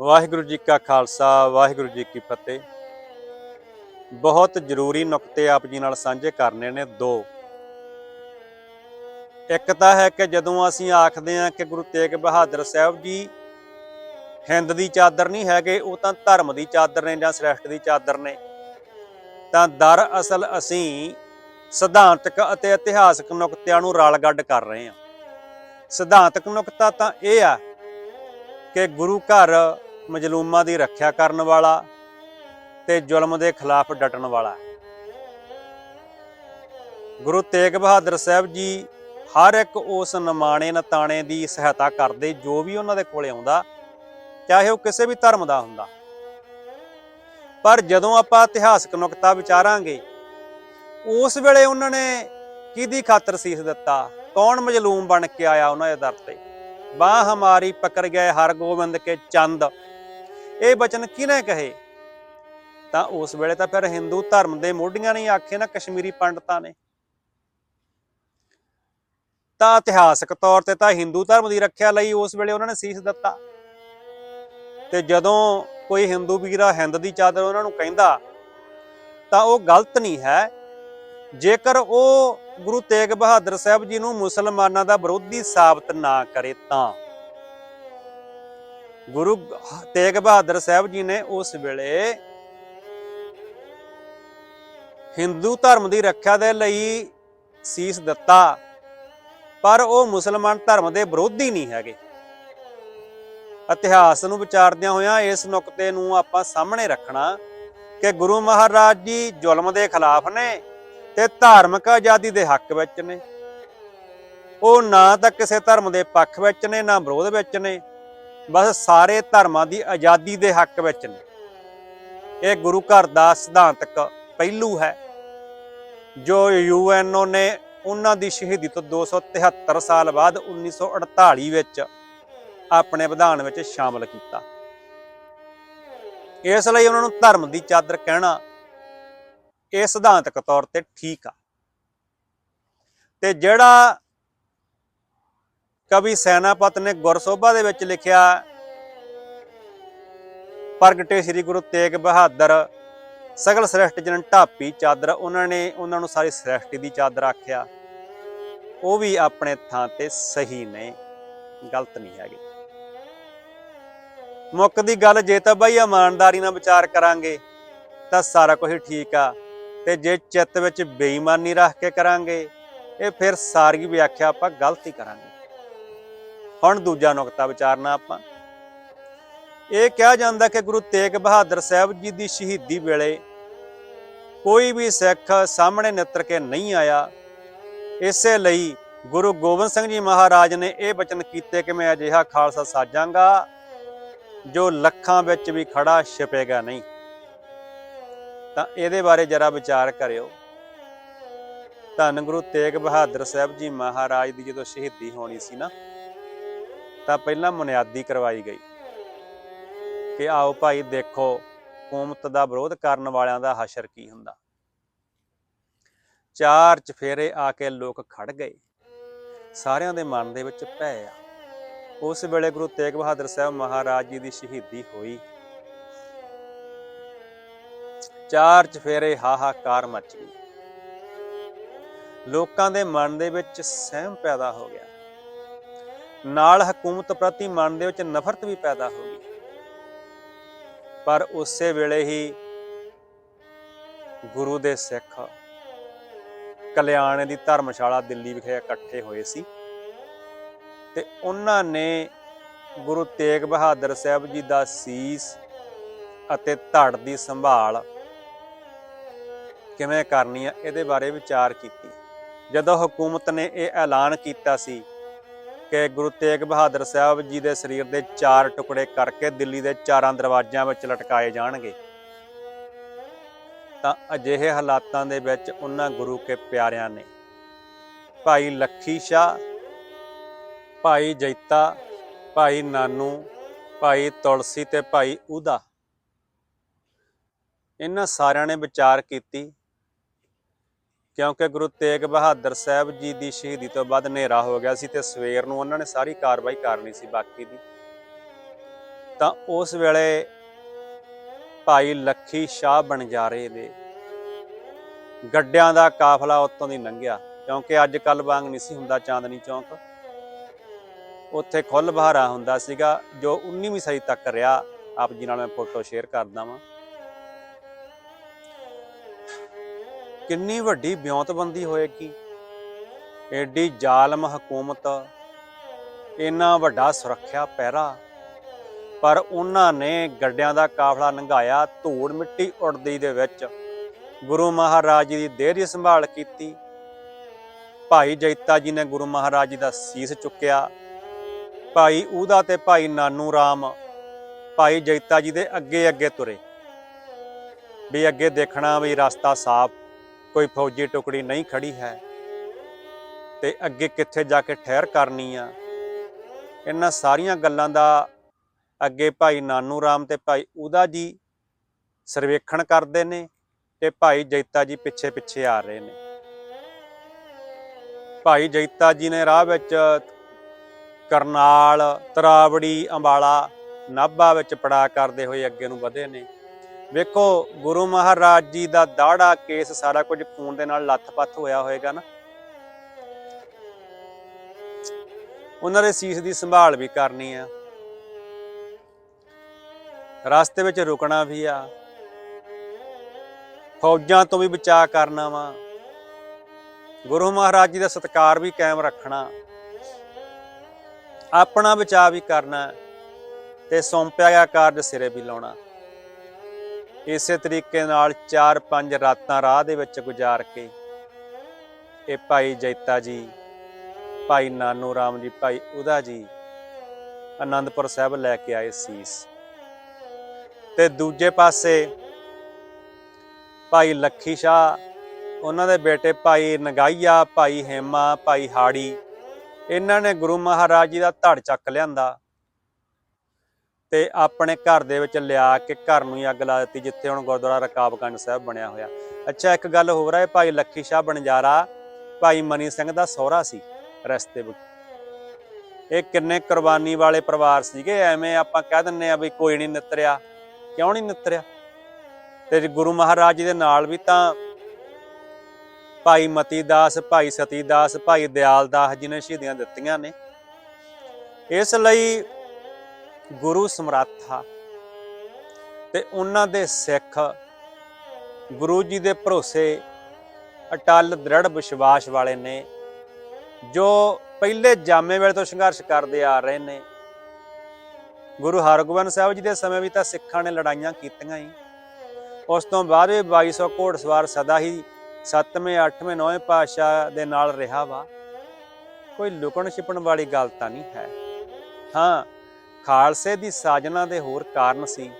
ਵਾਹਿਗੁਰੂ ਜੀ ਕਾ ਖਾਲਸਾ, ਵਾਹਿਗੁਰੂ ਜੀ ਕੀ ਫਤਿਹ। ਬਹੁਤ ਜ਼ਰੂਰੀ ਨੁਕਤੇ ਆਪ ਜੀ ਨਾਲ ਸਾਂਝੇ ਕਰਨੇ ਨੇ ਦੋ। ਇੱਕ ਤਾਂ ਹੈ ਕਿ ਜਦੋਂ ਅਸੀਂ ਆਖਦੇ ਹਾਂ ਕਿ ਗੁਰੂ ਤੇਗ ਬਹਾਦਰ ਸਾਹਿਬ ਜੀ ਹਿੰਦ ਦੀ ਚਾਦਰ ਨਹੀਂ ਹੈਗੇ, ਉਹ ਤਾਂ ਧਰਮ ਦੀ ਚਾਦਰ ਨੇ ਜਾਂ ਸ੍ਰੇਸ਼ਟ ਦੀ ਚਾਦਰ ਨੇ। ਤਾਂ ਦਰ ਅਸਲ ਅਸੀਂ ਸਿਧਾਂਤਕ ਅਤੇ ਇਤਿਹਾਸਕ ਨੁਕਤਿਆਂ ਨੂੰ ਰਲਗੱਡ ਕਰ ਰਹੇ ਹਾਂ। ਸਿਧਾਂਤਕ ਨੁਕਤਾ ਤਾਂ ਇਹ ਆ ਕਿ ਗੁਰੂ ਘਰ ਮਜਲੂਮਾਂ ਦੀ ਰੱਖਿਆ ਕਰਨ ਵਾਲਾ ਤੇ ਜ਼ੁਲਮ ਦੇ ਖਿਲਾਫ ਡਟਣ ਵਾਲਾ। ਗੁਰੂ ਤੇਗ ਬਹਾਦਰ ਸਾਹਿਬ ਜੀ ਹਰ ਇੱਕ ਉਸ ਨਮਾਣੇ ਨਤਾਣੇ ਦੀ ਸਹਾਇਤਾ ਕਰਦੇ, ਜੋ ਵੀ ਉਹਨਾਂ ਦੇ ਕੋਲੇ ਆਉਂਦਾ, ਚਾਹੇ ਉਹ ਕਿਸੇ ਵੀ ਧਰਮ ਦਾ ਹੁੰਦਾ। ਪਰ ਜਦੋਂ ਆਪਾਂ ਇਤਿਹਾਸਕ ਨੁਕਤਾ ਵਿਚਾਰਾਂਗੇ, ਉਸ ਵੇਲੇ ਉਹਨਾਂ ਨੇ ਕਿਹਦੀ ਖਾਤਰ ਸੀਸ ਦਿੱਤਾ? ਕੌਣ ਮਜਲੂਮ ਬਣ ਕੇ ਆਇਆ ਉਹਨਾਂ ਦੇ ਦਰ ਤੇ? ਬਾਹ ਹਮਾਰੀ ਪਕੜ ਗਏ ਹਰ ਗੋਬਿੰਦ ਕੇ ਚੰਦ। ਇਹ ਬਚਨ ਕਿਹਨੇ ਕਹੇ? ਤਾਂ ਉਸ ਵੇਲੇ ਤਾਂ ਫਿਰ ਹਿੰਦੂ ਧਰਮ ਦੇ ਮੋਢੀਆਂ ਨੇ ਆਖੇ ਨਾ ਕਸ਼ਮੀਰੀ ਪੰਡਤਾਂ ਨੇ। ਤਾਂ ਇਤਿਹਾਸਕ ਤੌਰ ਤੇ ਤਾਂ ਹਿੰਦੂ ਧਰਮ ਦੀ ਰੱਖਿਆ ਲਈ ਉਸ ਵੇਲੇ ਉਹਨਾਂ ਨੇ ਸੀਸ ਦਿੱਤਾ। ਤੇ ਜਦੋਂ ਕੋਈ ਹਿੰਦੂ ਵੀਰਾ ਹਿੰਦ ਦੀ ਚਾਦਰ ਉਹਨਾਂ ਨੂੰ ਕਹਿੰਦਾ, ਤਾਂ ਉਹ ਗਲਤ ਨਹੀਂ ਹੈ। ਜੇਕਰ ਉਹ ਗੁਰੂ ਤੇਗ ਬਹਾਦਰ ਸਾਹਿਬ ਜੀ ਨੂੰ ਮੁਸਲਮਾਨਾਂ ਦਾ ਵਿਰੋਧੀ ਸਾਬਤ ਨਾ ਕਰੇ ਤਾਂ। ਗੁਰੂ ਤੇਗ ਬਹਾਦਰ ਸਾਹਿਬ ਜੀ ਨੇ ਉਸ ਵੇਲੇ ਹਿੰਦੂ ਧਰਮ ਦੀ ਰੱਖਿਆ ਦੇ ਲਈ ਸੀਸ ਦਿੱਤਾ, ਪਰ ਉਹ ਮੁਸਲਮਾਨ ਧਰਮ ਦੇ ਵਿਰੋਧੀ ਨਹੀਂ ਹੈਗੇ। ਇਤਿਹਾਸ ਨੂੰ ਵਿਚਾਰਦਿਆਂ ਹੋਇਆਂ ਇਸ ਨੁਕਤੇ ਨੂੰ ਆਪਾਂ ਸਾਹਮਣੇ ਰੱਖਣਾ ਕਿ ਗੁਰੂ ਮਹਾਰਾਜ ਜੀ ਜ਼ੁਲਮ ਦੇ ਖਿਲਾਫ ਨੇ ਤੇ ਧਾਰਮਿਕ ਆਜ਼ਾਦੀ ਦੇ ਹੱਕ ਵਿੱਚ ਨੇ। ਉਹ ਨਾ ਤਾਂ ਕਿਸੇ ਧਰਮ ਦੇ ਪੱਖ ਵਿੱਚ ਨੇ, ਨਾ ਵਿਰੋਧ ਵਿੱਚ ਨੇ। ਬਸ ਸਾਰੇ ਧਰਮਾਂ ਦੀ ਆਜ਼ਾਦੀ ਦੇ ਹੱਕ ਵਿੱਚ ਨੇ। ਇਹ ਗੁਰੂ ਘਰ ਦਾ ਸਿਧਾਂਤਕ ਪਹਿਲੂ ਹੈ, ਜੋ ਯੂਐਨਓ ਨੇ ਉਹਨਾਂ ਦੀ ਸ਼ਹੀਦੀ ਤੋਂ 273 ਸਾਲ ਬਾਅਦ 1948 ਵਿੱਚ ਆਪਣੇ ਵਿਧਾਨ ਵਿੱਚ ਸ਼ਾਮਲ ਕੀਤਾ। ਇਸ ਲਈ ਉਹਨਾਂ ਨੂੰ ਧਰਮ ਦੀ ਚਾਦਰ ਕਹਿਣਾ ਇਹ ਸਿਧਾਂਤਕ ਤੌਰ ਤੇ ਠੀਕ ਆ। ਤੇ ਜਿਹੜਾ ਕਵੀ ਸੈਨਾਪਤ ਨੇ ਗੁਰਸੋਭਾ ਦੇ ਵਿੱਚ ਲਿਖਿਆ, ਪ੍ਰਗਟੇ ਸ੍ਰੀ ਗੁਰੂ ਤੇਗ ਬਹਾਦਰ, ਸਗਲ ਸ੍ਰੇਸ਼ਟ ਜਨ ਢਾਪੀ ਚਾਦਰ, ਉਹਨਾਂ ਨੇ ਉਹਨਾਂ ਨੂੰ ਸਾਰੀ ਸ੍ਰੇਸ਼ਟੀ ਦੀ ਚਾਦਰ ਆਖਿਆ। ਉਹ ਵੀ ਆਪਣੇ ਥਾਂ ਤੇ ਸਹੀ ਨੇ, ਗਲਤ ਨਹੀਂ ਹੈਗੇ। ਮੁੱਕ ਦੀ ਗੱਲ ਜੇ ਤਾਂ ਬਈ ਇਮਾਨਦਾਰੀ ਨਾਲ ਵਿਚਾਰ ਕਰਾਂਗੇ, ਤਾਂ ਸਾਰਾ ਕੁਝ ਠੀਕ ਆ, ਤੇ ਜੇ ਚਿੱਤ ਵਿੱਚ ਬੇਈਮਾਨੀ ਰੱਖ ਕੇ ਕਰਾਂਗੇ, ਇਹ ਫਿਰ ਸਾਰੀ ਵਿਆਖਿਆ ਆਪਾਂ ਗਲਤ ਹੀ ਕਰਾਂਗੇ। ਹੁਣ ਦੂਜਾ ਨੁਕਤਾ ਵਿਚਾਰਨਾ ਆਪਾਂ। ਇਹ ਕਿਹਾ ਜਾਂਦਾ ਕਿ ਗੁਰੂ ਤੇਗ ਬਹਾਦਰ ਸਾਹਿਬ ਜੀ ਦੀ ਸ਼ਹੀਦੀ ਵੇਲੇ ਕੋਈ ਵੀ ਸਿੱਖ ਸਾਹਮਣੇ ਨਿੱਤਰ ਕੇ ਨਹੀਂ ਆਇਆ। ਇਸੇ ਲਈ ਗੁਰੂ ਗੋਬਿੰਦ ਸਿੰਘ ਜੀ ਮਹਾਰਾਜ ਨੇ ਇਹ ਬਚਨ ਕੀਤੇ ਕਿ ਮੈਂ ਅਜਿਹਾ ਖਾਲਸਾ ਸਾਜਾਂਗਾ ਜੋ ਲੱਖਾਂ ਵਿੱਚ ਵੀ ਖੜਾ ਛਪੇਗਾ ਨਹੀਂ। ਤਾਂ ਇਹਦੇ ਬਾਰੇ ਜਰਾ ਵਿਚਾਰ ਕਰਿਓ। ਧੰਨ ਗੁਰੂ ਤੇਗ ਬਹਾਦਰ ਸਾਹਿਬ ਜੀ ਮਹਾਰਾਜ ਦੀ ਜਦੋਂ ਸ਼ਹੀਦੀ ਹੋਣੀ ਸੀ ਨਾ ਤਾਂ ਪਹਿਲਾਂ ਬੁਨਿਆਦੀ ਕਰਵਾਈ ਗਈ ਕਿ ਆਓ ਭਾਈ ਦੇਖੋ, ਹਕੂਮਤ ਦਾ ਵਿਰੋਧ ਕਰਨ ਵਾਲਿਆਂ ਦਾ ਹਸ਼ਰ ਕੀ ਹੁੰਦਾ। ਚਾਰ ਚਫੇਰੇ ਆ ਕੇ ਲੋਕ ਖੜ ਗਏ। ਸਾਰਿਆਂ ਦੇ ਮਨ ਦੇ ਵਿੱਚ ਭੈ ਆ। ਉਸ ਵੇਲੇ ਗੁਰੂ ਤੇਗ ਬਹਾਦਰ ਸਾਹਿਬ ਮਹਾਰਾਜ ਜੀ ਦੀ ਸ਼ਹੀਦੀ ਹੋਈ। ਚਾਰ ਚਫੇਰੇ ਹਾਹਾਕਾਰ ਮਚ ਗਈ ਲੋਕਾਂ ਦੇ ਮਨ ਦੇ ਵਿੱਚ ਸਹਿਮ ਪੈਦਾ ਹੋ ਗਿਆ। ਨਾਲ ਹਕੂਮਤ ਪ੍ਰਤੀ ਮਨ ਦੇ ਵਿੱਚ ਨਫ਼ਰਤ ਵੀ ਪੈਦਾ ਹੋ ਗਈ। ਪਰ ਉਸੇ ਵੇਲੇ ਹੀ ਗੁਰੂ ਦੇ ਸਿੱਖ ਕਲਿਆਣ ਦੀ ਧਰਮਸ਼ਾਲਾ ਦਿੱਲੀ ਵਿਖੇ ਇਕੱਠੇ ਹੋਏ ਸੀ ਤੇ ਉਹਨਾਂ ਨੇ ਗੁਰੂ ਤੇਗ ਬਹਾਦਰ ਸਾਹਿਬ ਜੀ ਦਾ ਸੀਸ ਅਤੇ ਧੜ ਦੀ ਸੰਭਾਲ ਕਿਵੇਂ ਕਰਨੀ ਆ, ਇਹਦੇ ਬਾਰੇ ਵਿਚਾਰ ਕੀਤੀ। ਜਦੋਂ ਹਕੂਮਤ ਨੇ ਇਹ ਐਲਾਨ ਕੀਤਾ ਸੀ ਕਿ ਗੁਰੂ ਤੇਗ ਬਹਾਦਰ ਸਾਹਿਬ ਜੀ ਦੇ ਸਰੀਰ ਦੇ ਚਾਰ ਟੁਕੜੇ ਕਰਕੇ ਦਿੱਲੀ ਦੇ ਚਾਰਾਂ ਦਰਵਾਜ਼ਿਆਂ ਵਿੱਚ ਲਟਕਾਏ ਜਾਣਗੇ। ਤਾਂ ਅਜਿਹੇ ਹਾਲਾਤਾਂ ਦੇ ਵਿੱਚ ਉਹਨਾਂ ਗੁਰੂ ਕੇ ਪਿਆਰਿਆਂ ਨੇ ਭਾਈ ਲੱਖੀ ਸ਼ਾਹ, ਭਾਈ ਜੈਤਾ, ਭਾਈ ਨਾਨੂ, ਭਾਈ ਤੁਲਸੀ ਤੇ ਭਾਈ ਉਦਾ ਇਹਨਾਂ ਸਾਰਿਆਂ ਨੇ ਵਿਚਾਰ ਕੀਤੀ ਕਿਉਂਕਿ ਗੁਰੂ ਤੇਗ ਬਹਾਦਰ ਸਾਹਿਬ ਜੀ ਦੀ ਸ਼ਹੀਦੀ ਤੋਂ ਬਾਅਦ ਹਨੇਰਾ ਹੋ ਗਿਆ ਸੀ ਤੇ ਸਵੇਰ ਨੂੰ ਉਹਨਾਂ ਨੇ ਸਾਰੀ ਕਾਰਵਾਈ ਕਰਨੀ ਸੀ ਬਾਕੀ ਦੀ। ਤਾਂ ਉਸ ਵੇਲੇ ਭਾਈ ਲੱਖੀ ਸ਼ਾਹ ਬਣਜਾਰੇ ਦੇ ਗੱਡਿਆਂ ਦਾ ਕਾਫਲਾ ਉੱਤੋਂ ਦੀ ਲੰਘਿਆ, ਕਿਉਂਕਿ ਅੱਜ ਕੱਲ ਵਾਂਗ ਨਹੀਂ ਸੀ ਹੁੰਦਾ ਚਾਂਦਨੀ ਚੌਂਕ। ਉੱਥੇ ਖੁੱਲ ਬਹਾਰਾ ਹੁੰਦਾ ਸੀਗਾ, ਜੋ 19ਵੀਂ ਸਦੀ ਤੱਕ ਰਿਹਾ। ਆਪ ਜੀ ਨਾਲ ਮੈਂ ਫੋਟੋ ਸ਼ੇਅਰ ਕਰਦਾ ਵਾਂ। ਕਿੰਨੀ ਵੱਡੀ ਬਿਉਂਤਬੰਦੀ ਹੋਏਗੀ। ਏਡੀ ਜ਼ਾਲਮ ਹਕੂਮਤ ਇੰਨਾ ਵੱਡਾ ਸੁਰੱਖਿਆ ਪਹਿਰਾ। ਪਰ ਉਹਨਾਂ ਨੇ ਗੱਡਿਆਂ ਦਾ ਕਾਫਲਾ ਲੰਘਾਇਆ ਧੂੜ ਮਿੱਟੀ ਉੜਦੀ ਦੇ ਵਿੱਚ। ਗੁਰੂ ਮਹਾਰਾਜ ਜੀ ਦੀ ਦੇਹ ਦੀ ਸੰਭਾਲ ਕੀਤੀ। ਭਾਈ ਜੈਤਾ ਜੀ ਨੇ ਗੁਰੂ ਮਹਾਰਾਜ ਜੀ ਦਾ ਸੀਸ ਚੁੱਕਿਆ। ਭਾਈ ਉਹਦਾ ਤੇ ਭਾਈ ਨਾਨੂ ਰਾਮ, ਭਾਈ ਜੈਤਾ ਜੀ ਦੇ ਅੱਗੇ ਅੱਗੇ ਤੁਰੇ। ਵੀ ਅੱਗੇ ਦੇਖਣਾ ਵੀ ਰਸਤਾ ਸਾਫ਼ ਕੋਈ ਫੌਜੀ ਟੁਕੜੀ ਨਹੀਂ ਖੜੀ ਹੈ ਤੇ ਅੱਗੇ ਕਿੱਥੇ ਜਾ ਕੇ ਠਹਿਰ ਕਰਨੀ ਆ? ਇਹਨਾਂ ਸਾਰੀਆਂ ਗੱਲਾਂ ਦਾ ਅੱਗੇ ਭਾਈ ਨਾਨੂ ਰਾਮ ਤੇ ਭਾਈ ਉਹਦਾ ਜੀ ਸਰਵੇਖਣ ਕਰਦੇ ਨੇ ਤੇ ਭਾਈ ਜੈਤਾ ਜੀ ਪਿੱਛੇ ਪਿੱਛੇ ਆ ਰਹੇ ਨੇ। ਭਾਈ ਜੈਤਾ ਜੀ ਨੇ ਰਾਹ ਵਿੱਚ ਕਰਨਾਲ, ਤਰਾਵੜੀ, ਅੰਬਾਲਾ, ਨਾਭਾ ਵਿੱਚ ਪੜਾ ਕਰਦੇ ਹੋਏ ਅੱਗੇ ਨੂੰ ਵਧੇ ਨੇ। ਵੇਖੋ, ਗੁਰੂ ਮਹਾਰਾਜ ਜੀ ਦਾ ਦਾੜਾ ਕੇਸ ਸਾਰਾ ਕੁਝ ਖੂਨ ਦੇ ਨਾਲ ਲੱਥ-ਪੱਥ ਹੋਇਆ ਹੋਏਗਾ ਨਾ। ਉਹਨਾਂ ਦੇ ਸੀਸ ਦੀ ਸੰਭਾਲ ਵੀ ਕਰਨੀ ਆ। ਰਸਤੇ ਵਿੱਚ ਰੁਕਣਾ ਵੀ ਆ। ਫੌਜਾਂ ਤੋਂ ਵੀ ਬਚਾਅ ਕਰਨਾ ਵਾ। ਗੁਰੂ ਮਹਾਰਾਜ ਜੀ ਦਾ ਸਤਿਕਾਰ ਵੀ ਕਾਇਮ ਰੱਖਣਾ। ਆਪਣਾ ਬਚਾਅ ਵੀ ਕਰਨਾ ਤੇ ਸੌਂਪਿਆ ਗਿਆ ਕਾਰਜ ਸਿਰੇ ਵੀ ਲਾਉਣਾ। ਇਸੇ ਤਰੀਕੇ ਨਾਲ 4-5 ਰਾਤਾਂ ਰਾਹ ਦੇ ਵਿੱਚ ਗੁਜ਼ਾਰ ਕੇ ਇਹ ਭਾਈ ਜੈਤਾ ਜੀ, ਭਾਈ ਨਾਨੂ ਰਾਮ ਜੀ, ਭਾਈ ਉਦਾ ਜੀ ਆਨੰਦਪੁਰ ਸਾਹਿਬ ਲੈ ਕੇ ਆਏ ਸੀਸ। ਤੇ ਦੂਜੇ ਪਾਸੇ ਭਾਈ ਲੱਖੀ ਸ਼ਾਹ, ਉਹਨਾਂ ਦੇ ਬੇਟੇ ਭਾਈ ਨਗਾਈਆ, ਭਾਈ ਹੇਮਾ, ਭਾਈ ਹਾੜੀ, ਇਹਨਾਂ ਨੇ ਗੁਰੂ ਮਹਾਰਾਜ ਜੀ ਦਾ ਧੜ ਚੱਕ ਲਿਆਂਦਾ। ਤੇ ਆਪਣੇ ਘਰ ਦੇ ਵਿੱਚ ਲਿਆ ਕੇ ਘਰ ਨੂੰ ਹੀ ਅੱਗ ਲਾ ਦਿੱਤੀ, ਜਿੱਥੇ ਹੁਣ ਗੁਰਦੁਆਰਾ ਰਕਾਬਗੰਜ ਸਾਹਿਬ ਬਣਿਆ ਹੋਇਆ। ਅੱਛਾ, ਇੱਕ ਗੱਲ ਹੋਰ ਹੈ ਭਾਈ ਲੱਖੀ ਸ਼ਾਹ ਬਣਜਾਰਾ, ਭਾਈ ਮਨੀ ਸਿੰਘ ਦਾ ਸਹੁਰਾ ਸੀ ਰਸਤੇ ਵਿੱਚ। ਇਹ ਕਿੰਨੇ ਕੁਰਬਾਨੀ ਵਾਲੇ ਪਰਿਵਾਰ ਸੀਗੇ, ਐਵੇਂ ਆਪਾਂ ਕਹਿ ਦਿੰਨੇ ਆ ਵੀ ਕੋਈ ਨਹੀਂ ਨਿਤਰਿਆ। ਕਿਉਂ ਨਹੀਂ ਨਿਤਰਿਆ? ਤੇ ਗੁਰੂ ਮਹਾਰਾਜ ਜੀ ਦੇ ਨਾਲ ਵੀ ਤਾਂ ਭਾਈ ਮਤੀ ਦਾਸ ਭਾਈ ਸਤੀ ਦਾਸ ਭਾਈ ਦਿਆਲ ਦਾਸ ਜੀ ਨੇ ਸ਼ਹੀਦੀਆਂ ਦਿੱਤੀਆਂ ਨੇ। ਇਸ ਲਈ ਗੁਰੂ ਸਮਰੱਥਾ ਤੇ ਉਹਨਾਂ ਦੇ ਸਿੱਖ ਗੁਰੂ ਜੀ ਦੇ ਭਰੋਸੇ ਅਟਲ ਦ੍ਰਿੜ ਵਿਸ਼ਵਾਸ ਵਾਲੇ ਨੇ, ਜੋ ਪਹਿਲੇ ਜਾਮੇ ਵੇਲੇ ਤੋਂ ਸੰਘਰਸ਼ ਕਰਦੇ ਆ ਰਹੇ ਨੇ। ਗੁਰੂ ਹਰਗੋਬਿੰਦ ਸਾਹਿਬ ਜੀ ਦੇ ਸਮੇਂ ਵੀ ਤਾਂ ਸਿੱਖਾਂ ਨੇ ਲੜਾਈਆਂ ਕੀਤੀਆਂ ਹੀ ਉਸ ਤੋਂ ਬਾਅਦ ਵੀ 2200 ਘੋੜਸਵਾਰ ਸਦਾ ਹੀ 7ਵੇਂ 8ਵੇਂ 9ਵੇਂ ਪਾਤਸ਼ਾਹ ਦੇ ਨਾਲ ਰਿਹਾ ਵਾ। ਕੋਈ ਲੁਕਣ ਛਿਪਣ ਵਾਲੀ ਗੱਲ ਤਾਂ ਨਹੀਂ ਹੈ। ਹਾਂ ਖਾਲਸੇ ਦੀ ਸਾਜਨਾ ਦੇ ਹੋਰ ਕਾਰਨ ਸੀ।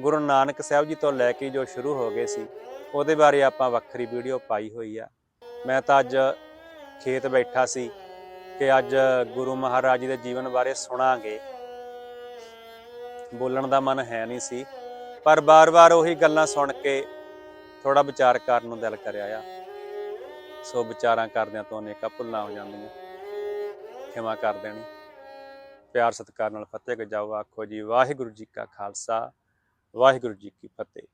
ਗੁਰੂ ਨਾਨਕ ਸਾਹਿਬ ਜੀ ਤੋਂ ਲੈ ਕੇ ਜੋ ਸ਼ੁਰੂ ਹੋ ਗਏ ਸੀ, ਉਹਦੇ ਬਾਰੇ ਆਪਾਂ ਵੱਖਰੀ ਵੀਡੀਓ ਪਾਈ ਹੋਈ ਆ। ਮੈਂ ਤਾਂ ਅੱਜ ਖੇਤ ਬੈਠਾ ਸੀ ਕਿ ਅੱਜ ਗੁਰੂ ਮਹਾਰਾਜ ਜੀ ਦੇ ਜੀਵਨ ਬਾਰੇ ਸੁਣਾਂਗੇ। ਬੋਲਣ ਦਾ ਮਨ ਹੈ ਨਹੀਂ ਸੀ, ਪਰ ਬਾਰ-ਬਾਰ ਉਹੀ ਗੱਲਾਂ ਸੁਣ ਕੇ ਥੋੜਾ ਵਿਚਾਰ ਕਰਨ ਨੂੰ ਦਿਲ ਕਰਿਆ ਆ। ਸੋ ਵਿਚਾਰਾਂ ਕਰਦਿਆਂ ਤੋਂ ਅਨੇਕਾਂ ਭੁੱਲਾਂ ਹੋ ਜਾਂਦੀਆਂ। ਖਿਮਾ ਕਰ ਦੇਣੀ। ਪਿਆਰ ਸਤਿਕਾਰ ਨਾਲ ਫਤਿਹ ਗਜਾਓ। ਆਖੋ ਜੀ, ਵਾਹਿਗੁਰੂ ਜੀ ਕਾ ਖਾਲਸਾ, ਵਾਹਿਗੁਰੂ ਜੀ ਕੀ ਫਤਿਹ।